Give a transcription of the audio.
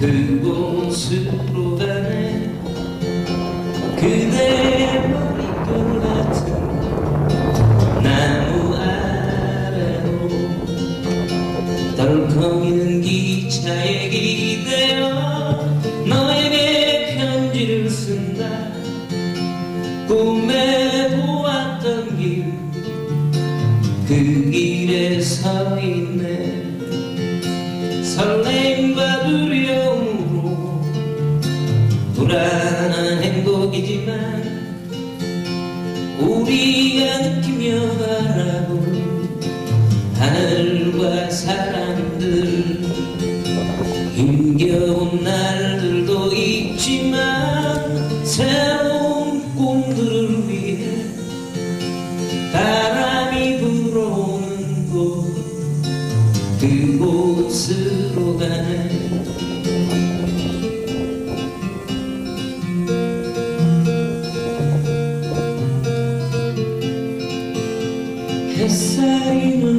된 곳으로 가네 그대 머릿돌 같은 나무 아래로 덜컹이는 기차에 기대어 너에게 편지를 쓴다 꿈에 보았던 길 그 길에 서 있네. 이지만 우리가 느끼며 바라볼 하늘과 사람들 힘겨운 날들도 있지만 새로운 꿈들을 위해 바람이 불어오는 곳 그곳으로 Catarina.